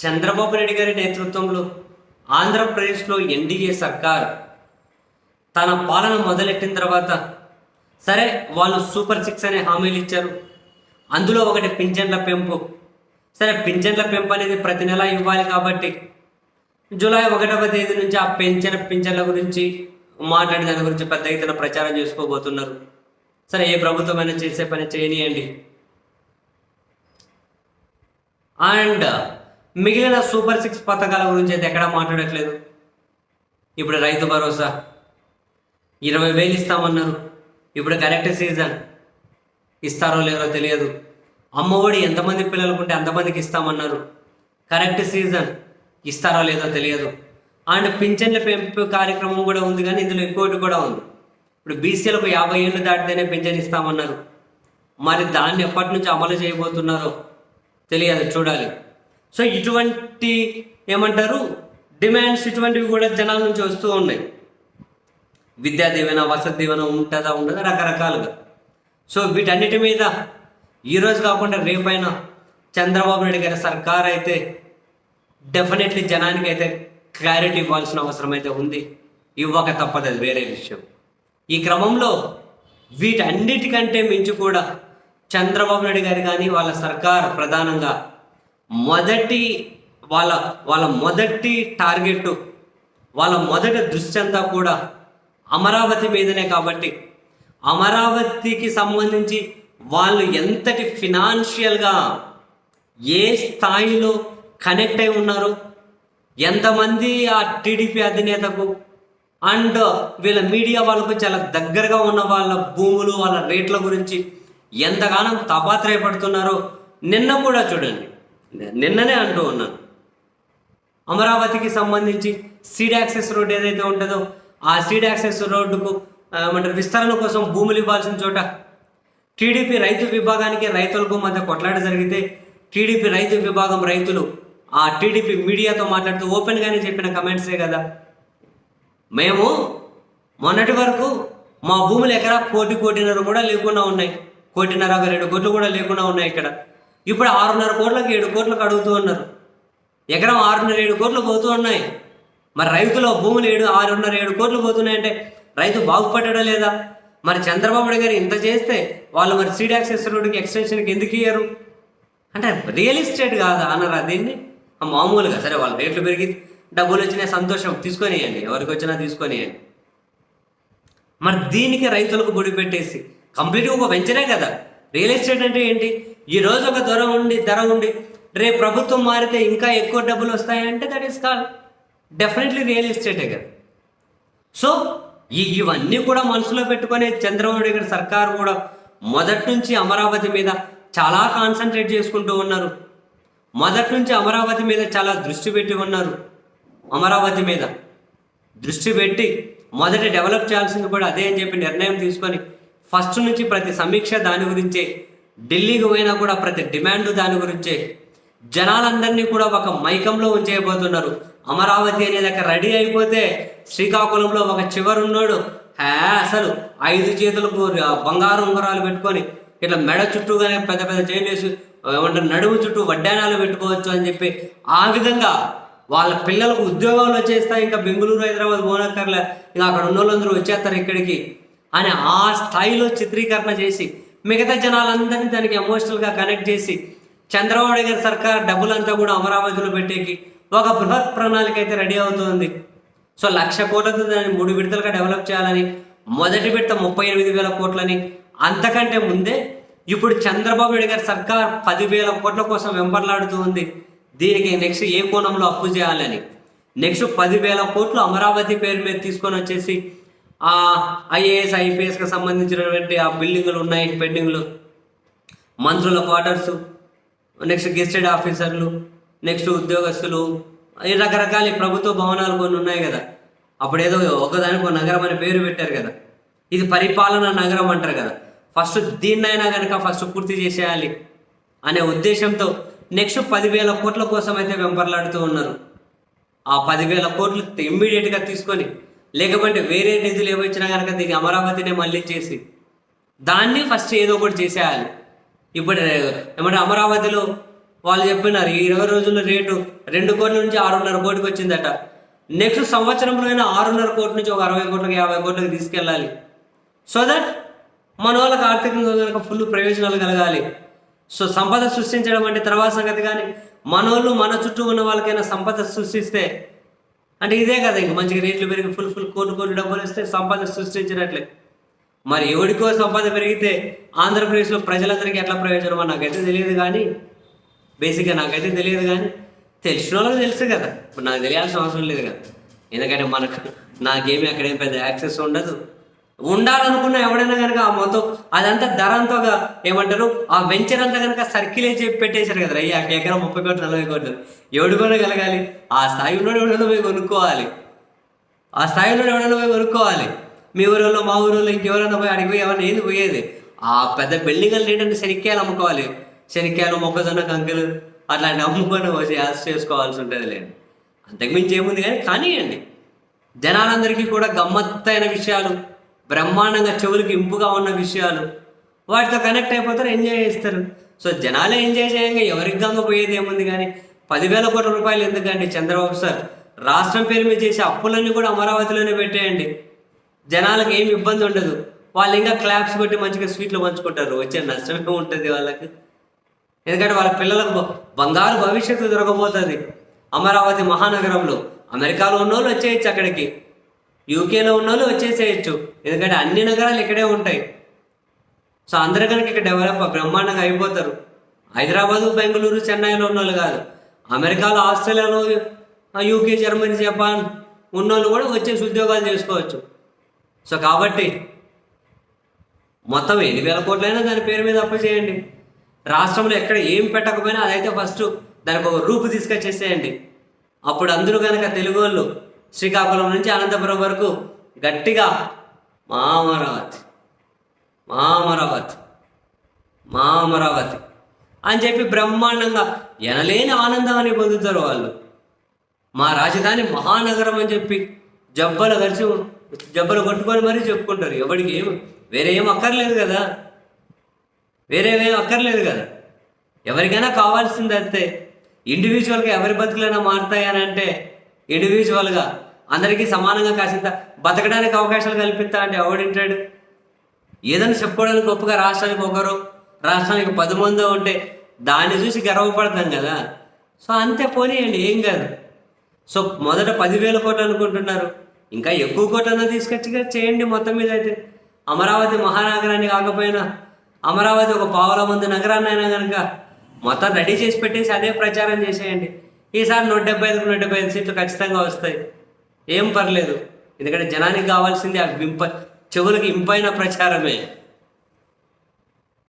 చంద్రబాబు నాయుడు గారి నేతృత్వంలో ఆంధ్రప్రదేశ్లో ఎన్డీఏ సర్కార్ తన పాలన మొదలెట్టిన తర్వాత సరే వాళ్ళు సూపర్ సిక్స్ అనే హామీలు ఇచ్చారు. అందులో ఒకటి పింఛన్ల పెంపు. సరే పింఛన్ల పెంపు అనేది ప్రతి నెల ఇవ్వాలి కాబట్టి జూలై ఒకటవ తేదీ నుంచి ఆ పెంచిన పింఛన్ల గురించి మాట్లాడిన దాని గురించి పెద్ద ఎత్తున ప్రచారం చేసుకోబోతున్నారు. సరే ఏ ప్రభుత్వమైనా చేసే పని చేయనియండి. అండ్ మిగిలిన సూపర్ సిక్స్ పథకాల గురించి అయితే ఎక్కడా మాట్లాడట్లేదు. ఇప్పుడు రైతు భరోసా. ఇరవై వేలు ఇస్తామన్నారు. ఇప్పుడు కరెక్ట్ సీజన్. ఇస్తారో లేదో తెలియదు. అమ్మఒడి ఎంతమంది పిల్లలకు ఉంటే అంతమందికి ఇస్తామన్నారు. Correct season. ఇస్తారో లేదో తెలియదు. అండ్ పింఛన్ల పెంపు కార్యక్రమం కూడా ఉంది కానీ ఇందులో ఇంకోటి కూడా ఉంది. ఇప్పుడు బీసీలకు యాభై ఏళ్ళు దాటితేనే పింఛన్ ఇస్తామన్నారు. మరి దాన్ని ఎప్పటి నుంచి అమలు చేయబోతున్నారో తెలియదు చూడాలి. సో ఇటువంటి ఏమంటారు డిమాండ్స్ ఇటువంటివి కూడా జనాల నుంచి వస్తూ ఉన్నాయి. విద్యా దీవెన వసతి దీవెన ఉంటుందా ఉండదా రకరకాలుగా. సో వీటన్నిటి మీద ఈరోజు కాకుండా రేపైనా చంద్రబాబు నాయుడు గారి సర్కార్ అయితే డెఫినెట్లీ జనానికి అయితే క్లారిటీ ఇవ్వాల్సిన అవసరం అయితే ఉంది. ఇవ్వక తప్పదు అది వేరే విషయం. ఈ క్రమంలో వీటన్నిటికంటే మించి కూడా చంద్రబాబు నాయుడు గారు కానీ వాళ్ళ సర్కార్ ప్రధానంగా మొదటి వాళ్ళ వాళ్ళ మొదటి టార్గెట్ వాళ్ళ మొదటి దృష్టి అంతా కూడా అమరావతి మీదనే కాబట్టి అమరావతికి సంబంధించి వాళ్ళు ఎంతటి ఫినాన్షియల్గా ఏ స్థాయిలో కనెక్ట్ అయి ఉన్నారు ఎంతమంది ఆ టీడీపీ అధినేతకు అండ్ వీళ్ళ మీడియా వాళ్ళకు చాలా దగ్గరగా ఉన్న వాళ్ళ భూములు వాళ్ళ రేట్ల గురించి ఎంతగానో తపాత్రయపడుతున్నారో నిన్న కూడా చూడండి. నిన్ననే అంటూ ఉన్నాను. అమరావతికి సంబంధించి సీడ్ యాక్సెస్ రోడ్ ఏదైతే ఉంటుందో ఆ సీడ్ యాక్సెస్ రోడ్డుకు ఏమంటారు విస్తరణ కోసం భూములు ఇవ్వాల్సిన చోట టీడీపీ రైతు విభాగానికి రైతులకు మధ్య కొట్లాట జరిగితే టీడీపీ రైతు విభాగం రైతులు ఆ టీడీపీ మీడియాతో మాట్లాడుతూ ఓపెన్గానే చెప్పిన కమెంట్సే కదా. మేము మొన్నటి వరకు మా భూములు ఎకరా కోటి కోటిన్నర కూడా లేకుండా ఉన్నాయి. కోటిన్నర ఒక రెండు కోట్లు కూడా లేకుండా ఉన్నాయి ఇక్కడ. ఇప్పుడు ఆరున్నర కోట్లకి ఏడు కోట్లకు అడుగుతూ ఉన్నారు. ఎకరం ఆరున్నర ఏడు కోట్లు పోతూ ఉన్నాయి. మరి రైతుల భూములు ఏడు ఆరున్నర ఏడు కోట్లు పోతున్నాయంటే రైతు బాగుపడ్డా లేదా? మరి చంద్రబాబు నాయుడు గారు ఇంత చేస్తే వాళ్ళు మరి సీడ్ యాక్సెస్ రోడ్డుకి ఎక్స్టెన్షన్కి ఎందుకు ఇయ్యరు? అంటే రియల్ ఎస్టేట్ కాదా అన్నారా దీన్ని? మామూలుగా సరే వాళ్ళ రేట్లు పెరిగి డబ్బులు వచ్చినాయి సంతోషం తీసుకొనియండి. ఎవరికి వచ్చినా తీసుకొనియండి. మరి దీనికి రైతులకు గుడి పెట్టేసి కంప్లీట్గా ఒక వెంచరే కదా. రియల్ ఎస్టేట్ అంటే ఏంటి? ఈ రోజు ఒక ధర ఉండి ధర ఉండి రేపు ప్రభుత్వం మారితే ఇంకా ఎక్కువ డబ్బులు వస్తాయంటే that is call definitely real ఎస్టేటే కదా. సో ఈ ఇవన్నీ కూడా మనసులో పెట్టుకొని చంద్రబాబు నాయుడు గారి సర్కారు కూడా మొదటి నుంచి అమరావతి మీద చాలా కాన్సన్ట్రేట్ చేసుకుంటూ ఉన్నారు. మొదటి నుంచి అమరావతి మీద చాలా దృష్టి పెట్టి ఉన్నారు. అమరావతి మీద దృష్టి పెట్టి మొదట డెవలప్ చేయాల్సింది కూడా అదే అని చెప్పి నిర్ణయం తీసుకొని ఫస్ట్ నుంచి ప్రతి సమీక్ష దాని గురించే ఢిల్లీకి పోయినా కూడా ప్రతి డిమాండ్ దాని గురించే. జనాలందరినీ కూడా ఒక మైకంలో ఉంచేయబోతున్నారు. అమరావతి అనేది అక్కడ రెడీ అయిపోతే శ్రీకాకుళంలో ఒక చివరున్నాడు. హే అసలు ఐదు చేతులకు బంగారు ఉంగరాలు పెట్టుకొని ఇట్లా మెడ చుట్టూగానే పెద్ద పెద్ద చైన్లు వేసి ఏమంటారు నడుము చుట్టూ వడ్డానాలు పెట్టుకోవచ్చు అని చెప్పి ఆ విధంగా వాళ్ళ పిల్లలకు ఉద్యోగాలు వచ్చేస్తాయి. ఇంకా బెంగళూరు హైదరాబాద్ పోనక్కర్లే ఇంకా అక్కడ ఉన్న వాళ్ళందరూ వచ్చేస్తారు ఇక్కడికి అని ఆ స్థాయిలో చిత్రీకరణ చేసి మిగతా జనాలందరినీ దానికి ఎమోషనల్గా కనెక్ట్ చేసి చంద్రబాబు గారి సర్కార్ డబ్బులంతా కూడా అమరావతిలో పెట్టేకి ఒక బృహత్ ప్రణాళిక అయితే రెడీ అవుతుంది. సో లక్ష కోట్లతో దాన్ని మూడు విడతలుగా డెవలప్ చేయాలని మొదటి విడత ముప్పై ఎనిమిది వేల కోట్లని అంతకంటే ముందే ఇప్పుడు చంద్రబాబు నాయుడు గారి సర్కార్ పదివేల కోట్ల కోసం వెంబర్లాడుతూ ఉంది దీనికి నెక్స్ట్ ఏ కోణంలో అప్పు చేయాలని? నెక్స్ట్ పదివేల కోట్లు అమరావతి పేరు మీద తీసుకొని వచ్చేసి ఆ ఐఏఎస్ ఐపీఎస్కి సంబంధించినటువంటి ఆ బిల్డింగులు ఉన్నాయి పెండింగ్లు. మంత్రుల క్వార్టర్స్ నెక్స్ట్ గెస్టెడ్ ఆఫీసర్లు నెక్స్ట్ ఉద్యోగస్తులు. ఈ రకరకాల ప్రభుత్వ భవనాలు కొన్ని ఉన్నాయి కదా. అప్పుడు ఏదో ఒకదానికి ఒక నగరం అని పేరు పెట్టారు కదా. ఇది పరిపాలన నగరం అంటారు కదా. ఫస్ట్ దీన్నైనా కనుక ఫస్ట్ పూర్తి చేసేయాలి అనే ఉద్దేశంతో నెక్స్ట్ పదివేల కోట్ల కోసం అయితే వెంపర్లాడుతూ ఉన్నారు. ఆ పదివేల కోట్లు ఇమ్మీడియట్గా తీసుకొని లేకపోతే వేరే నిధులు ఏమొచ్చినా కనుక దీన్ని అమరావతినే మళ్ళీ చేసి దాన్ని ఫస్ట్ ఏదో ఒకటి చేసేయాలి. ఇప్పుడు ఏమంటే అమరావతిలో వాళ్ళు చెప్పినారు ఈ ఇరవై రోజుల్లో రేటు రెండు కోట్ల నుంచి ఆరున్నర కోటికి వచ్చిందట. నెక్స్ట్ సంవత్సరంలో అయినా ఆరున్నర కోట్ల నుంచి ఒక అరవై కోట్లకి యాభై కోట్లకి తీసుకెళ్ళాలి. సో దట్ మన వాళ్ళకి ఆర్థికంగా కనుక ఫుల్ ప్రయోజనాలు కలగాలి. సో సంపద సృష్టించడం అంటే తర్వాత సంగతి కానీ మనోళ్ళు మన చుట్టూ ఉన్న వాళ్ళకైనా సంపద సృష్టిస్తే అంటే ఇదే కదా ఇంక మంచిగా రేట్లు పెరిగి ఫుల్ ఫుల్ కోటి కోటి డబ్బులు ఇస్తే సంపద సృష్టించినట్లే. మరి ఎవరికో సంపద పెరిగితే ఆంధ్రప్రదేశ్లో ప్రజలందరికీ ఎట్లా ప్రయోజనమో నాకైతే తెలియదు కానీ బేసిక్గా నాకైతే తెలియదు కానీ తెలిసిన వాళ్ళకి తెలుసు కదా. ఇప్పుడు నాకు తెలియాల్సిన అవసరం లేదు కదా. ఎందుకంటే మనకు నాకేమీ అక్కడేం పెద్ద యాక్సెస్ ఉండదు. ఉండాలనుకున్న ఎవడైనా కనుక ఆ మొత్తం అదంతా ధర అంతా ఏమంటారు? ఆ వెంచర్ అంతా కనుక సర్కిలే చెప్పి పెట్టేశారు కదా అయ్యా ఎకరం ముప్పై కోట్లు నలభై కోట్లు. ఎవడు కొనగలగాలి ఆ స్థాయి ఉన్నాడు ఎవడైనా పోయి కొనుక్కోవాలి. ఆ స్థాయిలో ఎవడైనా పోయి కొనుక్కోవాలి. మీ ఊరిలో మా ఊరిలో ఇంకెవరైనా పోయి అడిగి పోయి ఎవరైనా ఏది పోయేది? ఆ పెద్ద బిల్డింగ్లు ఏంటంటే శనిక్కాయలు అమ్ముకోవాలి. శనిక్కాయలు మొక్కజొన్న కంకులు అట్లాంటి అమ్ముకొని వచ్చి యాస్ చేసుకోవాల్సి ఉంటుంది లేండి. అంతకుమించి ఏముంది కానీ కానివ్వండి జనాలందరికీ కూడా గమ్మత్తైన విషయాలు. బ్రహ్మాండంగా చెవులకి ఇంపుగా ఉన్న విషయాలు. వాటితో కనెక్ట్ అయిపోతారు ఎంజాయ్ చేస్తారు. సో జనాలే ఎంజాయ్ చేయంగా ఎవరికి గంగ పోయేది ఏముంది కానీ పదివేల కోట్ల రూపాయలు ఎందుకండి చంద్రబాబు సార్? రాష్ట్రం పేరు మీద చేసే అప్పులన్నీ కూడా అమరావతిలోనే పెట్టేయండి. జనాలకు ఏమి ఇబ్బంది ఉండదు. వాళ్ళు ఇంకా క్లాప్స్ కొట్టి మంచిగా స్వీట్లు పంచుకుంటారు. వచ్చే నష్టమే ఉంటుంది వాళ్ళకి? ఎందుకంటే వాళ్ళ పిల్లలకు బ- బంగారు భవిష్యత్తు దొరకబోతుంది. అమరావతి మహానగరంలో అమెరికాలో ఉన్నోళ్ళు వచ్చేయచ్చు అక్కడికి. యూకేలో ఉన్న వాళ్ళు వచ్చేసేయచ్చు. ఎందుకంటే అన్ని నగరాలు ఇక్కడే ఉంటాయి. సో అందరూ కనుక ఇక్కడ డెవలప్ బ్రహ్మాండంగా అయిపోతారు. హైదరాబాదు బెంగళూరు చెన్నైలో ఉన్న వాళ్ళు కాదు. అమెరికాలో ఆస్ట్రేలియాలో యూకే జర్మనీ జపాన్ ఉన్నోళ్ళు కూడా వచ్చేసి ఉద్యోగాలు చేసుకోవచ్చు. సో కాబట్టి మొత్తం ఎన్ని వేల కోట్లైనా దాని పేరు మీద అప్పు చేయండి. రాష్ట్రంలో ఎక్కడ ఏం పెట్టకపోయినా అదైతే ఫస్ట్ దానికి ఒక రూపు తీసుకొచ్చేసేయండి. అప్పుడు అందరూ కనుక తెలుగు వాళ్ళు శ్రీకాకుళం నుంచి అనంతపురం వరకు గట్టిగా మామరావతి మామరావతి మామరావతి అని చెప్పి బ్రహ్మాండంగా ఎనలేని ఆనందాన్ని పొందుతారు వాళ్ళు. మా రాజధాని మహానగరం అని చెప్పి జబ్బలు కలిసి జబ్బలు కొట్టుకొని మరీ చెప్పుకుంటారు. ఎవరికి ఏం వేరే ఏం అక్కర్లేదు కదా. వేరే ఏం అక్కర్లేదు కదా. ఎవరికైనా కావాల్సింది అంతే ఇండివిజువల్గా ఎవరి బతుకులైనా మారుతాయని అంటే ఇండివిజువల్గా అందరికీ సమానంగా కాసింత బతకడానికి అవకాశాలు కల్పిస్తా అంటే ఎవడింటాడు ఏదైనా చెప్పుకోవడానికి గొప్పగా రాష్ట్రానికి ఒకరు రాష్ట్రానికి పది మందో ఉంటే దాన్ని చూసి గర్వపడతాం కదా. సో అంతే పోనీయండి ఏం కాదు. సో మొదట పదివేల కోట్లు అనుకుంటున్నారు. ఇంకా ఎక్కువ కోట్లన్నా తీసుకొచ్చి చేయండి మొత్తం మీద అయితే. అమరావతి మహానగరాన్ని కాకపోయినా అమరావతి ఒక పావుల మంది నగరాన్ని అయినా కనుక మొత్తం రెడీ చేసి పెట్టేసి అదే ప్రచారం చేసేయండి. ఈసారి నూట డెబ్బై ఐదుకు నూట డెబ్బై ఐదు సీట్లు ఖచ్చితంగా వస్తాయి. ఏం పర్లేదు. ఎందుకంటే జనానికి కావాల్సింది ఆ వింప చెవులకి ఇంపైన ప్రచారమే.